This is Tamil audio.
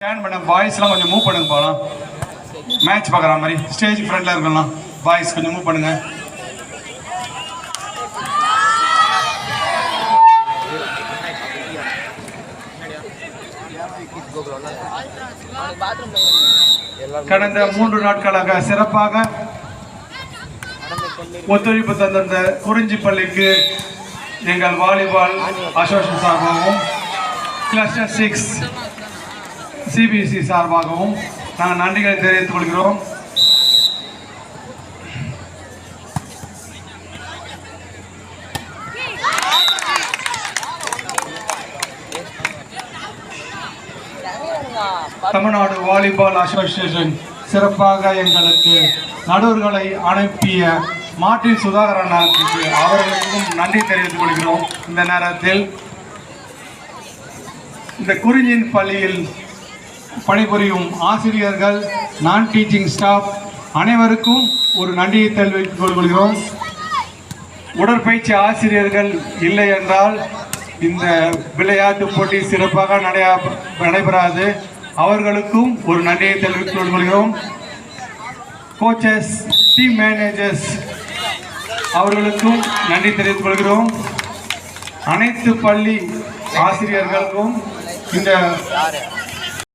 ஸ்டாண்ட் பண்ண பாய்ஸ்லாம் கொஞ்சம் மூவ் பண்ணுங்க போகலாம் மேட்ச் பார்க்குற மாதிரி. ஸ்டேஜ் ஃப்ரண்ட்ல இருக்கலாம் பாய்ஸ் கொஞ்சம் மூவ் பண்ணுங்க. கடந்த மூன்று நாட்களாக சிறப்பாக ஒத்துழைப்பு தந்திருந்த குறிஞ்சி பள்ளிக்கு எங்கள் வாலிபால் அசோசியேஷன் சார்பாகவும் கிளஸ்டர் சிக்ஸ் சிபிசி சார்பாகவும் நாங்கள் நன்றிகளை தெரிவித்துக் கொள்கிறோம். தமிழ்நாடு வாலிபால் அசோசியேஷன் சிறப்பாக எங்களுக்கு நடுவர்களை அனுப்பிய மார்ட்டின் சுதாகரனுக்கு அவர்களுக்கும் நன்றி தெரிவித்துக் கொள்கிறோம். இந்த நேரத்தில் இந்த குறிஞ்சின் பள்ளியில் பணிபுரியும் ஆசிரியர்கள் நான் டீச்சிங் ஸ்டாஃப் அனைவருக்கும் ஒரு நன்றியை தெரிவித்துக் கொள்கிறோம். உடற்பயிற்சி ஆசிரியர்கள் இல்லை என்றால் இந்த விளையாட்டு போட்டி சிறப்பாக நடையா நடைபெறாது. அவர்களுக்கும் ஒரு நன்றியை தெரிவித்துக் கொள்கிறோம். கோச்சஸ் டீம் மேனேஜர்ஸ் அவர்களுக்கும் நன்றி தெரிவித்துக் கொள்கிறோம். அனைத்து பள்ளி ஆசிரியர்களுக்கும் இந்த